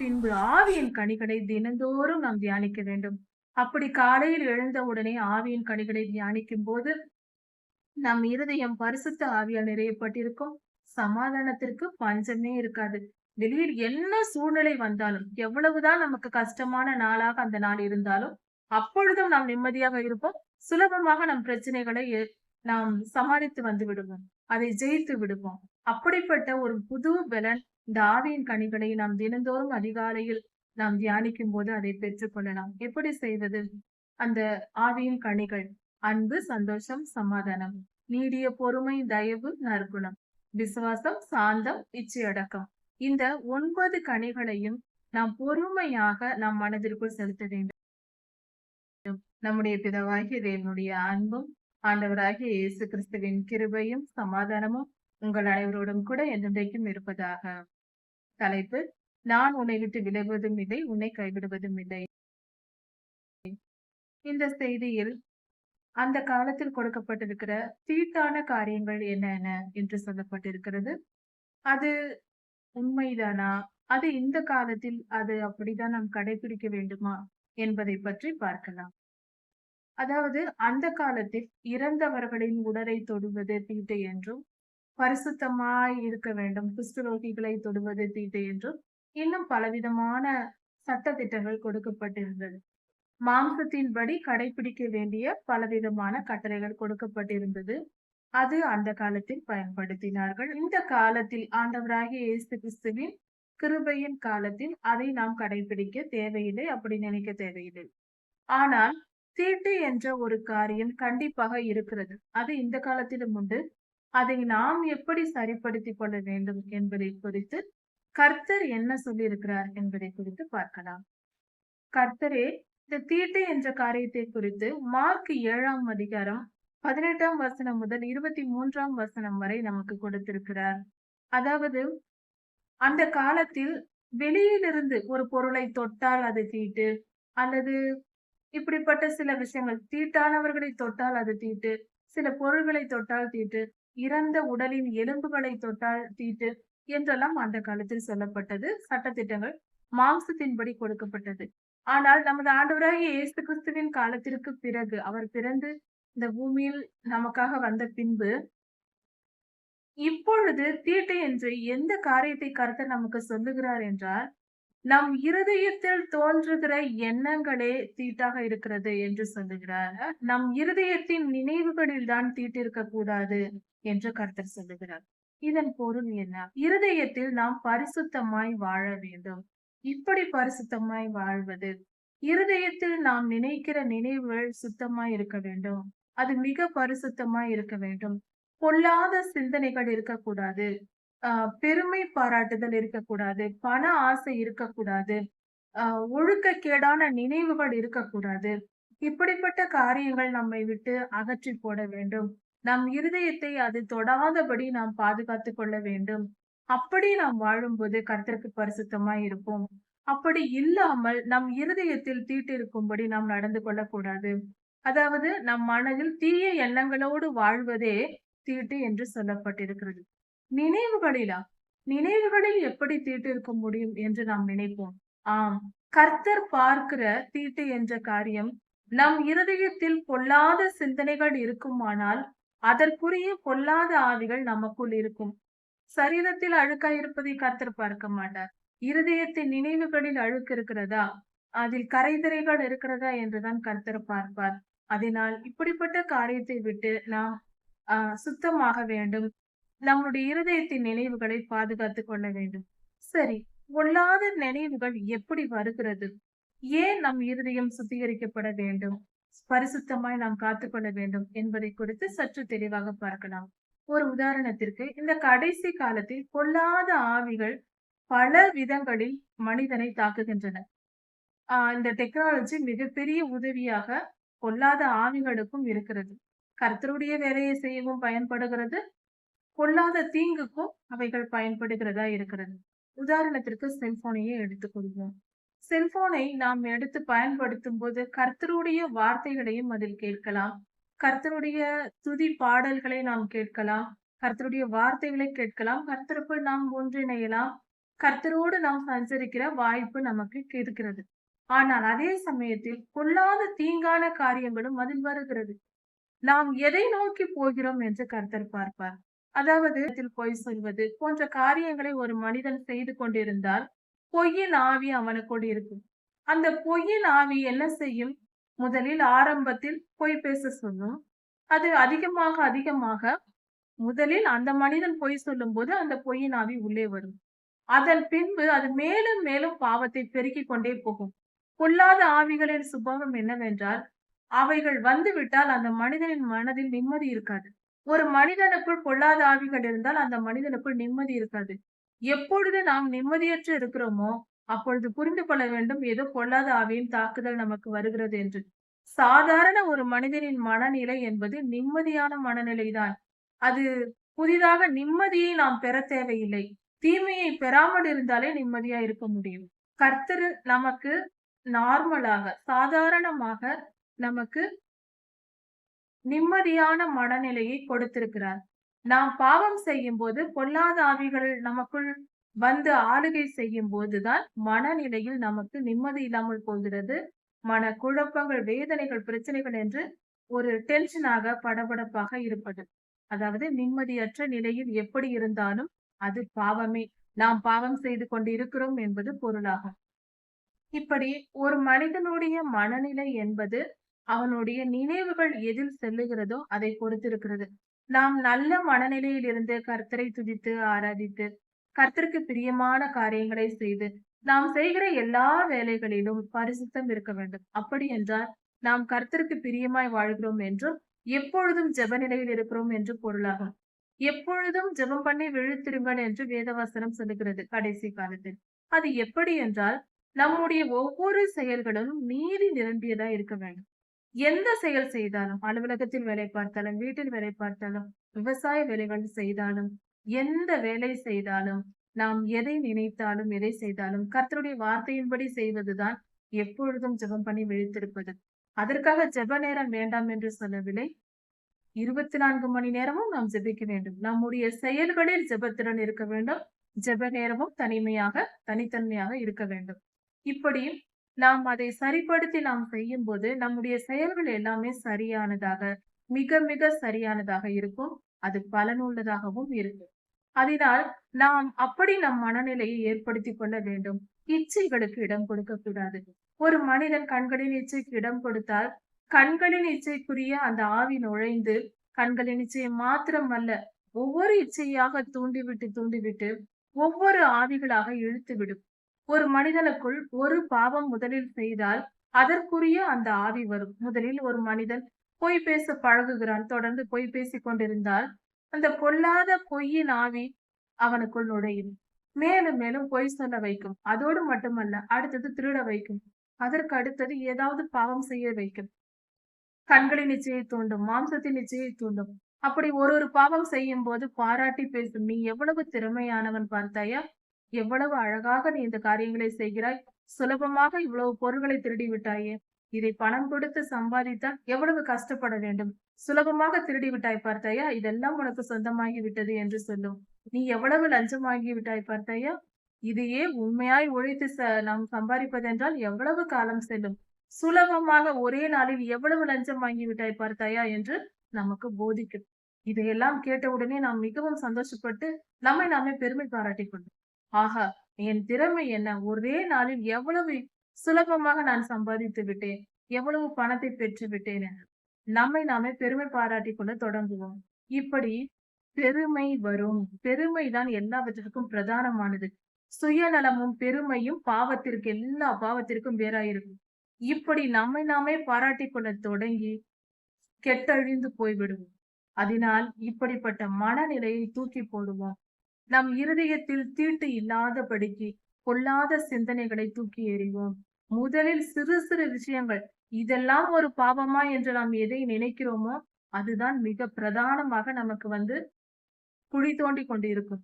பின்பு ஆவியின் கனிகளை தினந்தோறும் நாம் தியானிக்க வேண்டும். அப்படி காலையில் எழுந்த உடனே ஆவியின் கனிகளை தியானிக்கும் போது நம் இருதயம் பரிசுத்த ஆவியால் நிறையப்பட்டிருக்கும் சமாதானத்திற்கு பஞ்சமே இருக்காது. வெளியில் என்ன சூழ்நிலை வந்தாலும் எவ்வளவுதான் நமக்கு கஷ்டமான நாளாக அந்த நாள் இருந்தாலும் அப்பொழுதும் நாம் நிம்மதியாக இருப்போம். சுலபமாக நம் பிரச்சனைகளை நாம் சமாளித்து வந்து விடுவோம். அதை ஜெயித்து விடுவோம். அப்படிப்பட்ட ஒரு புது பலன் இந்த ஆவியின் கனிகளை நாம் தினந்தோறும் அதிகாலையில் நாம் தியானிக்கும் போது அதை பெற்றுக்கொள்ளலாம் எப்படி செய்வது? அந்த ஆவியின் கனிகள் அன்பு சந்தோஷம் சமாதானம் நீடிய பொறுமை தயவு நற்குணம் விசுவாசம் சாந்தம் இச்சையடக்கம் இந்த ஒன்பது கனிகளையும் நாம் பொறுமையாக நம் மனதிற்குள் செலுத்த வேண்டும். நம்முடைய பிதவாகிய தேவனுடைய அன்பும் ஆண்டவராகிய இயேசு கிறிஸ்துவின் கிருபையும் சமாதானமும் உங்கள் அனைவரோடும் கூட என்றென்றைக்கும் இருப்பதாக. தலைப்பு நான் உன்னை விட்டு விலகுவதும் இல்லை உன்னை கைவிடுவதும் இல்லை. இந்த செய்தியில் அந்த காலத்தில் கொடுக்கப்பட்டிருக்கிற தீட்டான காரியங்கள் என்னென்ன என்று சொல்லப்பட்டிருக்கிறது. அது உண்மைதானா? அது இந்த காலத்தில் அது அப்படிதான் நாம் கடைபிடிக்க வேண்டுமா என்பதை பற்றி பார்க்கலாம். அதாவது அந்த காலத்தில் இறந்தவர்களின் உடலை தொடுவது தீட்டு என்றும் பரிசுத்தமாய் இருக்க வேண்டும் குஷ்டரோகிகளை தொடுவது தீட்டு என்றும் இன்னும் பலவிதமான சட்டதிட்டங்கள் கொடுக்கப்பட்டிருந்தது. மாம்சத்தின்படி கடைபிடிக்க வேண்டிய பலவிதமான கட்டளைகள் கொடுக்கப்பட்டிருந்தது. அது அந்த காலத்தில் பயன்படுத்தினார்கள். இந்த காலத்தில் ஆண்டவராகிய இயேசு கிறிஸ்துவின் கிருபையின் காலத்தில் அதை நாம் கடைபிடிக்க தேவையில்லை அப்படி நினைக்க தேவையில்லை. ஆனால் தீட்டு என்ற ஒரு காரியம் கண்டிப்பாக இருக்கிறது. அது இந்த காலத்திலும் உண்டு. அதை நாம் எப்படி சரிப்படுத்திக் கொள்ள வேண்டும் என்பதை குறித்து கர்த்தர் என்ன சொல்லியிருக்கிறார் என்பதை குறித்து பார்க்கலாம். கர்த்தரே இந்த தீட்டு என்ற காரியத்தை குறித்து மார்க் ஏழாம் அதிகாரம் பதினெட்டாம் வசனம் முதல் இருபத்தி மூன்றாம் வசனம் வரை நமக்கு கொடுத்திருக்கிறார். அதாவது அந்த காலத்தில் வெளியிலிருந்து ஒரு பொருளை தொட்டால் அது தீட்டு அல்லது இப்படிப்பட்ட சில விஷயங்கள் தீட்டானவர்களை தொட்டால் அது தீட்டு சில பொருள்களை தொட்டால் தீட்டு இறந்த உடலின் எலும்புகளை தொட்டால் தீட்டு என்றெல்லாம் அந்த காலத்தில் சொல்லப்பட்டது சட்டத்திட்டங்கள் மாம்சத்தின்படி கொடுக்கப்பட்டது. ஆனால் நமது ஆண்டவராகிய இயேசு கிறிஸ்துவின் காலத்திற்கு பிறகு அவர் பிறந்து இந்த பூமியில் நமக்காக வந்த பின்பு இப்பொழுது தீட்டு என்று எந்த காரியத்தை கருத்த நமக்கு சொல்லுகிறார் என்றால் நம் இருதயத்தில் தோன்றுகிற எண்ணங்களே தீட்டாக இருக்கிறது என்று சொல்லுகிறார். நம் இருதயத்தின் நினைவுகளில் தான் தீட்டிருக்க கூடாது என்று கர்த்தர் சொல்லுகிறார். இதன் பொருள் என்ன? இருதயத்தில் நாம் பரிசுத்தமாய் வாழ வேண்டும். இப்படி பரிசுத்தமாய் வாழ்வது இருதயத்தில் நாம் நினைக்கிற நினைவுகள் சுத்தமாய் இருக்க வேண்டும். அது மிக பரிசுத்தமாய் இருக்க வேண்டும். பொல்லாத சிந்தனைகள் இருக்கக்கூடாது. பெருமை பாராட்டுதல் இருக்கக்கூடாது பண ஆசை இருக்கக்கூடாது அஹ் ஒழுக்கக்கேடான நினைவுகள் இருக்கக்கூடாது. இப்படிப்பட்ட காரியங்கள் நம்மை விட்டு அகற்றி போட வேண்டும். நம் இருதயத்தை அது தொடாதபடி நாம் பாதுகாத்துக் கொள்ள வேண்டும். அப்படி நாம் வாழும்போது கர்த்தருக்கு பரிசுத்தமாய் இருப்போம். அப்படி இல்லாமல் நம் இருதயத்தில் தீட்டிருக்கும்படி நாம் நடந்து கொள்ளக்கூடாது. அதாவது நம் மனதில் தீய எண்ணங்களோடு வாழ்வதே தீட்டு என்று சொல்லப்பட்டிருக்கிறது. நினைவுகளிலா? நினைவுகளில் எப்படி தீட்டு இருக்க முடியும் என்று நாம் நினைப்போம். ஆம் கர்த்தர் பார்க்கிற தீட்டு என்ற காரியம் நம் இருதயத்தில் பொல்லாத சிந்தனைகள் இருக்குமானால் அதற்குரிய பொல்லாத ஆவிகள் நமக்குள் இருக்கும். சரீரத்தில் அழுக்கா இருப்பதை கர்த்தர் பார்க்க மாட்டார். இருதயத்தின் நினைவுகளில் அழுக்கு இருக்கிறதா? அதில் கரைதிரைகள் இருக்கிறதா என்றுதான் கர்த்தர் பார்ப்பார். அதனால் இப்படிப்பட்ட காரியத்தை விட்டு நாம் ஆஹ் சுத்தமாக வேண்டும். நம்முடைய இருதயத்தின் நினைவுகளை பாதுகாத்துக் கொள்ள வேண்டும். சரி பொல்லாத நினைவுகள் எப்படி வருகிறது? ஏன் நம் இருதயம் சுத்திகரிக்கப்பட வேண்டும்? பரிசுத்தமாய் நாம் காத்துக்கொள்ள வேண்டும் என்பதை குறித்து சற்று தெளிவாக பார்க்கலாம். ஒரு உதாரணத்திற்கு இந்த கடைசி காலத்தில் கொல்லாத ஆவிகள் பல விதங்களில் மனிதனை தாக்குகின்றன. ஆஹ் இந்த டெக்னாலஜி மிகப்பெரிய உதவியாக கொல்லாத ஆவிகளுக்கும் இருக்கிறது. கர்த்தருடைய வேலையை செய்யவும் பயன்படுகிறது. பொல்லாத தீங்குக்கும் அவைகள் பயன்படுகிறதா இருக்கிறது. உதாரணத்திற்கு செல்போனையே எடுத்துக்கொள்வோம் செல்போனை நாம் எடுத்து பயன்படுத்தும் போது கர்த்தருடைய வார்த்தைகளையும் அதில் கேட்கலாம். கர்த்தருடைய துதி பாடல்களை நாம் கேட்கலாம். கர்த்தருடைய வார்த்தைகளை கேட்கலாம். கர்த்தருக்குள் நாம் ஒன்றிணையலாம். கர்த்தரோடு நாம் சஞ்சரிக்கிற வாய்ப்பு நமக்கு இருக்கிறது. ஆனால் அதே சமயத்தில் கொள்ளாத தீங்கான காரியங்களும் அதில் வருகிறது. நாம் எதை நோக்கி போகிறோம் என்று கர்த்தர் பார்ப்பார். அதாவது பொய் சொல்வது போன்ற காரியங்களை ஒரு மனிதன் செய்து கொண்டிருந்தால் பொய்யின் ஆவி அவனுக்குள் இருக்கும். அந்த பொய்யின் ஆவி என்ன செய்யும்? முதலில் ஆரம்பத்தில் பொய் பேச சொல்லும். அது அதிகமாக அதிகமாக முதலில் அந்த மனிதன் பொய் சொல்லும் போது அந்த பொய்யின் ஆவி உள்ளே வரும். அதன் பின்பு அது மேலும் மேலும் பாவத்தை பெருக்கிக் கொண்டே போகும். பொல்லாத ஆவிகளின் சுபாவம் என்னவென்றால் அவைகள் வந்துவிட்டால் அந்த மனிதனின் மனதில் நிம்மதி இருக்காது. ஒரு மனிதனுக்குள் பொல்லாத ஆவிகள் இருந்தால் அந்த மனிதனுக்குள் நிம்மதி இருக்காது. எப்பொழுது நாம் நிம்மதியற்று இருக்கிறோமோ அப்பொழுது புரிந்து கொள்ள வேண்டும் ஏதோ பொல்லாத ஆவியின் தாக்குதல் நமக்கு வருகிறது என்று. சாதாரண ஒரு மனிதனின் மனநிலை என்பது நிம்மதியான மனநிலைதான். அது புதிதாக நிம்மதியை நாம் பெற தேவையில்லை. தீமையை பெறாமல் இருந்தாலே நிம்மதியா இருக்க முடியும். கர்த்தர் நமக்கு நார்மலாக சாதாரணமாக நமக்கு நிம்மதியான மனநிலையை கொடுத்திருக்கிறார். நாம் பாவம் செய்யும் போது பொல்லாத ஆவிகள் நமக்குள் வந்து ஆளுகை செய்யும் போதுதான் மனநிலையில் நமக்கு நிம்மதி இல்லாமல் போகிறது. மன குழப்பங்கள் வேதனைகள் பிரச்சனைகள் என்று ஒரு டென்ஷனாக படபடப்பாக இருப்பது. அதாவது நிம்மதியற்ற நிலையில் எப்படி இருந்தாலும் அது பாவமே. நாம் பாவம் செய்து கொண்டு இருக்கிறோம் என்பது பொருளாகும். இப்படி ஒரு மனிதனுடைய மனநிலை என்பது அவனுடைய நினைவுகள் எதில் செல்லுகிறதோ அதை பொறுத்திருக்கிறது. நாம் நல்ல மனநிலையில் இருந்து கர்த்தரை துதித்து ஆராதித்து கர்த்தருக்கு பிரியமான காரியங்களை செய்து நாம் செய்கிற எல்லா வேலைகளிலும் பரிசுத்தம் இருக்க வேண்டும். அப்படி என்றால் நாம் கர்த்தருக்கு பிரியமாய் வாழ்கிறோம் என்றும் எப்பொழுதும் ஜெப நிலையில் இருக்கிறோம் என்று பொருளாகும். எப்பொழுதும் ஜெபம் பண்ணி விழுத்திருங்கள் என்று வேதவசனம் சொல்லுகிறது கடைசி காலத்தில். அது எப்படி என்றால் நம்முடைய ஒவ்வொரு செயல்களும் நீதி நிரம்பியதா இருக்க வேண்டும். எந்த செயல் செய்தாலும் அலுவலகத்தில் வேலை பார்த்தாலும் வீட்டில் வேலை பார்த்தாலும் விவசாய வேலைகள் செய்தாலும் எந்த வேலை செய்தாலும் நாம் எதை நினைத்தாலும் எதை செய்தாலும் கர்த்தருடைய வார்த்தையின்படி செய்வதுதான் எப்பொழுதும் ஜெபம் பண்ணி விழித்திருப்பது. அதற்காக ஜெப நேரம் வேண்டாம் என்று சொல்லவில்லை. இருபத்தி நான்கு மணி நேரமும் நாம் ஜெபிக்க வேண்டும். நம்முடைய செயல்களில் ஜெபத்திறன் இருக்க வேண்டும். ஜெப நேரமும் தனிமையாக தனித்தன்மையாக இருக்க வேண்டும். இப்படி நாம் அதை சரிப்படுத்தி நாம் செய்யும் போது நம்முடைய செயல்கள் எல்லாமே சரியானதாக மிக மிக சரியானதாக இருக்கும். அது பலனுள்ளதாகவும் இருக்கும். அதனால் நாம் அப்படி நம் மனநிலையை ஏற்படுத்திக் கொள்ள வேண்டும். இச்சைகளுக்கு இடம் கொடுக்க கூடாது. ஒரு மனிதன் கண்களின் இச்சைக்கு இடம் கொடுத்தால் கண்களின் இச்சைக்குரிய அந்த ஆவி நுழைந்து கண்களின் இச்சையை மாத்திரம் அல்ல ஒவ்வொரு இச்சையாக தூண்டிவிட்டு தூண்டிவிட்டு ஒவ்வொரு ஆவிகளாக இழுத்து விடும் ஒரு மனிதனுக்குள் ஒரு பாவம் முதலில் செய்தால் அதற்குரிய அந்த ஆவி வரும். முதலில் ஒரு மனிதன் பொய் பேச பழகுகிறான் தொடர்ந்து பொய் பேசிக் கொண்டிருந்தால் அந்த பொல்லாத பொய்யின் ஆவி அவனுக்குள் நுழையும். மேலும் மேலும் பொய் சொல்ல வைக்கும். அதோடு மட்டுமல்ல அடுத்தது திருட வைக்கும். அதற்கு அடுத்தது ஏதாவது பாவம் செய்ய வைக்கும். கண்களின் நிச்சயை தூண்டும் மாம்சத்தின் நிச்சயை தூண்டும். அப்படி ஒரு ஒரு பாவம் செய்யும் போது பாராட்டி பேசும். நீ எவ்வளவு திறமையானவன் பார்த்தாயா? எவ்வளவு அழகாக நீ இந்த காரியங்களை செய்கிறாய். சுலபமாக இவ்வளவு பொருள்களை திருடி விட்டாயே இதை பணம் கொடுத்து சம்பாதித்தால் எவ்வளவு கஷ்டப்பட வேண்டும். சுலபமாக திருடி விட்டாய் பார்த்தாயா? இதெல்லாம் உனக்கு சொந்தமாகி விட்டது என்று சொல்லும். நீ எவ்வளவு லஞ்சம் வாங்கி விட்டாய் பார்த்தாயா? இதையே உண்மையாய் உழைத்து நாம் சம்பாதிப்பதென்றால் எவ்வளவு காலம் செல்லும்? சுலபமாக ஒரே நாளில் எவ்வளவு லஞ்சம் வாங்கி விட்டாய் பார்த்தாயா என்று நமக்கு போதிக்கும். இதையெல்லாம் கேட்டவுடனே நாம் மிகவும் சந்தோஷப்பட்டு நம்மை நாமே பெருமை பாராட்டிக் கொண்டோம் ஆஹா என் திறமை என்ன? ஒரே நாளில் எவ்வளவு சுலபமாக நான் சம்பாதித்து விட்டேன்? எவ்வளவு பணத்தை பெற்று விட்டேன் நம்மை நாமே பெருமை பாராட்டிக் கொள்ள தொடங்குவோம். இப்படி பெருமை வரும். பெருமை தான் எல்லாவற்றிற்கும் பிரதானமானது. சுயநலமும் பெருமையும் பாவத்திற்கு எல்லா பாவத்திற்கும் வேறாயிருக்கும். இப்படி நம்மை நாமே பாராட்டிக் கொள்ள தொடங்கி கெட்டழிந்து போய்விடுவோம். அதனால் இப்படிப்பட்ட மனநிலையை தூக்கி போடுவோம். நம் இருதயத்தில் தீட்டு இல்லாதபடிக்கு பொல்லாத சிந்தனைகளை தூக்கி எறிவோம். முதலில் சிறு சிறு விஷயங்கள் இதெல்லாம் ஒரு பாவமா என்று நாம் எதை நினைக்கிறோமோ அதுதான் மிக பிரதானமாக நமக்கு வந்து குழி தோண்டி கொண்டு இருக்கும்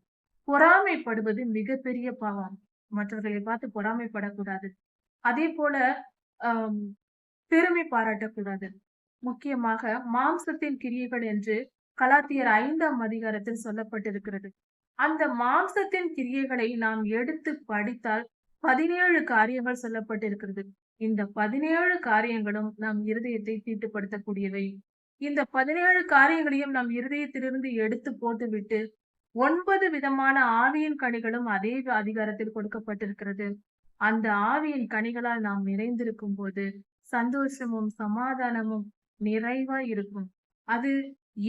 பொறாமைப்படுவது மிகப்பெரிய பாவம். மற்றவர்களை பார்த்து பொறாமைப்படக்கூடாது. அதே போல ஆஹ் பெருமை பாராட்டக்கூடாது. முக்கியமாக மாம்சத்தின் கிரியைகள் என்று கலாத்தியர் ஐந்தாம் அதிகாரத்தில் சொல்லப்பட்டிருக்கிறது. அந்த மாம்சத்தின் கிரியைகளை நாம் எடுத்து படித்தால் பதினேழு காரியங்கள் சொல்லப்பட்டிருக்கிறது. இந்த பதினேழு காரியங்களும் நம் இருதயத்தை தீட்டுப்படுத்தக்கூடியவை. இந்த பதினேழு காரியங்களையும் நம் இருதயத்திலிருந்து எடுத்து போட்டுவிட்டு ஒன்பது விதமான ஆவியின் கனிகளும் அதே அதிகாரத்தில் கொடுக்கப்பட்டிருக்கிறது. அந்த ஆவியின் கனிகளால் நாம் நிறைந்திருக்கும் போது சந்தோஷமும் சமாதானமும் நிறைவா இருக்கும் அது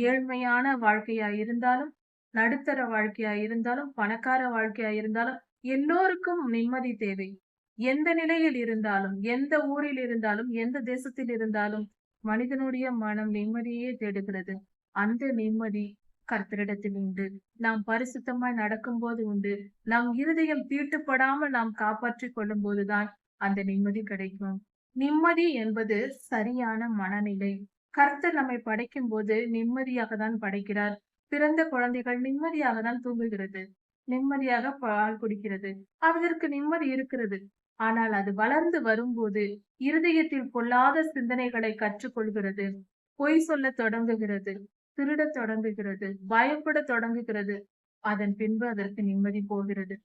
ஏழ்மையான வாழ்க்கையா இருந்தாலும் நடுத்தர வாழ்க்கையா இருந்தாலும் பணக்கார வாழ்க்கையா இருந்தாலும் எல்லோருக்கும் நிம்மதி தேவை. எந்த நிலையில் இருந்தாலும் எந்த ஊரில் இருந்தாலும் எந்த தேசத்தில் இருந்தாலும் மனிதனுடைய மனம் நிம்மதியே தேடுகிறது. அந்த நிம்மதி கர்த்தரிடத்தில் உண்டு. நாம் பரிசுத்தமாய் நடக்கும்போது உண்டு. நம் இருதயம் தீட்டுப்படாமல் நாம் காப்பாற்றி கொள்ளும் போதுதான் அந்த நிம்மதி கிடைக்கும். நிம்மதி என்பது சரியான மனநிலை. கர்த்தர் நம்மை படைக்கும் போது நிம்மதியாக தான் படைக்கிறார். பிறந்த குழந்தைகள் நிம்மதியாக தான் தூங்குகிறது. நிம்மதியாக பால் குடிக்கிறது. அதற்கு நிம்மதி இருக்கிறது. ஆனால் அது வளர்ந்து வரும்போது இருதயத்தில் கொள்ளாத சிந்தனைகளை கற்றுக்கொள்கிறது. பொய் சொல்ல தொடங்குகிறது. திருடத் தொடங்குகிறது. பயப்பட தொடங்குகிறது. அதன் பின்பு அதற்கு நிம்மதி போகிறது.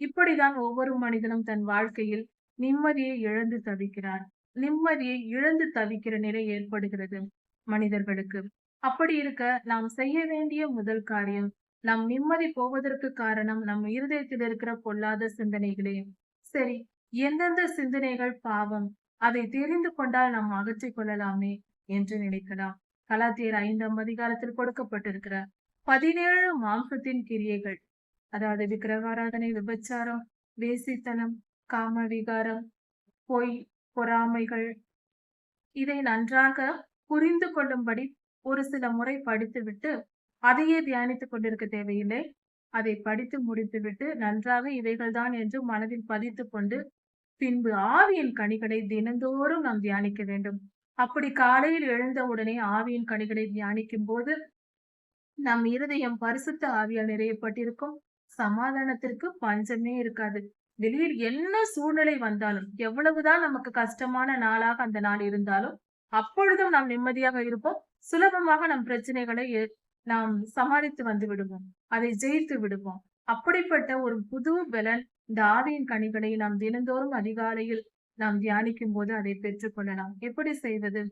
இப்படிதான் ஒவ்வொரு மனிதனும் தன் வாழ்க்கையில் நிம்மதியை இழந்து தவிக்கிறார் நிம்மதியை இழந்து தவிக்கிற நிலை ஏற்படுகிறது. மனிதர்களுக்கு அப்படி இருக்க நாம் செய்ய வேண்டிய முதல் காரியம் நம் நிம்மதி போவதற்கு காரணம் நம் இருதயத்தில் இருக்கிற பொல்லாத சிந்தனைகளே. சரி எந்தெந்த சிந்தனைகள் பாவம்? அதை தெரிந்து கொண்டால் நாம் அகற்றிக் கொள்ளலாமே என்று நினைக்கலாம். கலாத்தியர் ஐந்தாம் அதிகாரத்தில் கொடுக்கப்பட்டிருக்கிற பதினேழு மாம்சத்தின் கிரியைகள் அதாவது விக்கிரகாராதனை விபச்சாரம் வேசித்தனம் காம விகாரம் பொய் பொறாமைகள் இதை நன்றாக புரிந்து கொள்ளும்படி ஒரு சில முறை படித்துவிட்டு அதையே தியானித்துக் கொண்டிருக்க தேவையில்லை. அதை படித்து முடித்துவிட்டு நன்றாக இவைகள்தான் என்று மனதில் பதித்துக் கொண்டு பின்பு ஆவியின் கனிகளை தினந்தோறும் நாம் தியானிக்க வேண்டும். அப்படி காலையில் எழுந்த உடனே ஆவியின் கனிகளை தியானிக்கும் போது நம் இருதயம் பரிசுத்த ஆவியால் நிறையப்பட்டிருக்கும். சமாதானத்திற்கு பஞ்சமே இருக்காது. வெளியில் என்ன சூழ்நிலை வந்தாலும் எவ்வளவுதான் நமக்கு கஷ்டமான நாளாக அந்த நாள் இருந்தாலும் அப்பொழுதும் நாம் நிம்மதியாக இருப்போம். சுலபமாக நம் பிரச்சனைகளை நாம் சமாளித்து வந்து விடுவோம். அதை ஜெயித்து விடுவோம். அப்படிப்பட்ட ஒரு புது பலன் இந்த ஆவியின் கனிகளை நாம் தினந்தோறும் அதிகாலையில் நாம் தியானிக்கும் போது அதை பெற்றுக்கொள்ளலாம் எப்படி செய்வது?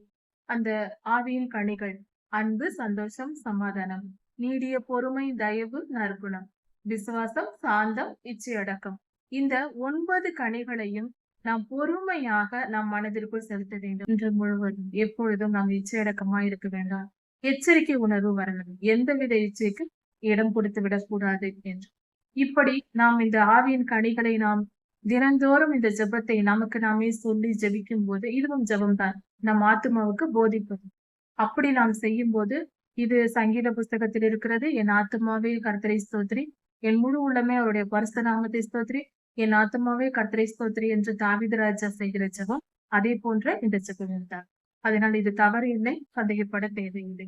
அந்த ஆவியின் கனிகள் அன்பு சந்தோஷம் சமாதானம் நீடிய பொறுமை தயவு நற்குணம் விசுவாசம் சாந்தம் இச்சை அடக்கம். இந்த ஒன்பது கனிகளையும் நாம் பொறுமையாக நம் மனதிற்குள் செலுத்த வேண்டும். இன்று முழுவதும் எப்பொழுதும் நாம் இச்சையடக்கமா இருக்க வேண்டாம். எச்சரிக்கை உணர்வு வர வேண்டும் எந்தவித இச்சைக்கு இடம் கொடுத்து விடக்கூடாது என்று. இப்படி நாம் இந்த ஆவியின் கனிகளை நாம் தினந்தோறும் இந்த ஜெபத்தை நமக்கு நாமே சொல்லி ஜபிக்கும் போது இதுவும் ஜபம்தான். நம் ஆத்மாவுக்கு போதிப்பது. அப்படி நாம் செய்யும் போது இது சங்கீத புஸ்தகத்தில் இருக்கிறது. என் ஆத்மாவே கர்த்தரை ஸ்தோத்ரி என் முழு உள்ளமே அவருடைய பரிசுநாமத்தை ஸ்தோத்ரி என் ஆத்மாவே கர்த்தரை ஸ்தோத்ரி என்று தாவிதராஜா செய்கிற ஜெபம் அதே போன்ற இந்த ஜபம் இருந்தார் அதனால் இது தவறு இல்லை சந்தேகப்பட தேவையில்லை.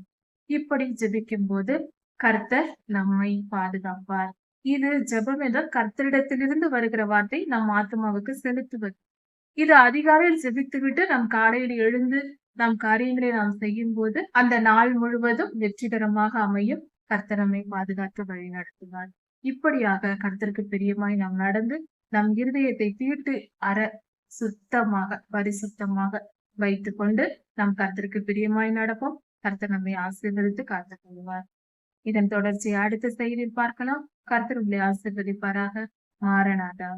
இப்படி ஜபிக்கும் போது கர்த்தர் நம்மை பாதுகாப்பார். இது ஜபம் என்றால் கர்த்தரிடத்திலிருந்து வருகிற வார்த்தை நம் ஆத்மாவுக்கு செலுத்துவது. இது அதிகாலையில் ஜெபித்துவிட்டு நம் காலையில் எழுந்து நம் காரியங்களை நாம் செய்யும் போது அந்த நாள் முழுவதும் வெற்றிகரமாக அமையும். கர்த்தரமை பாதுகாத்து வழி நடத்துவார் இப்படியாக கர்த்தருக்கு பிரியமாய் நாம் நடந்து நம் இருதயத்தை தீட்டு அற சுத்தமாக பரிசுத்தமாக வைத்துக் கொண்டு நம் கர்த்தருக்கு பிரியமாய் நடப்போம். கர்த்தர் நம்மை ஆசீர்வதித்து காத்துக் கொள்வார் இதன் தொடர்ச்சியை அடுத்த செய்தியில் பார்க்கலாம். கர்த்தர் உங்களை ஆசீர்வதிப்பாராக. மாறனாதா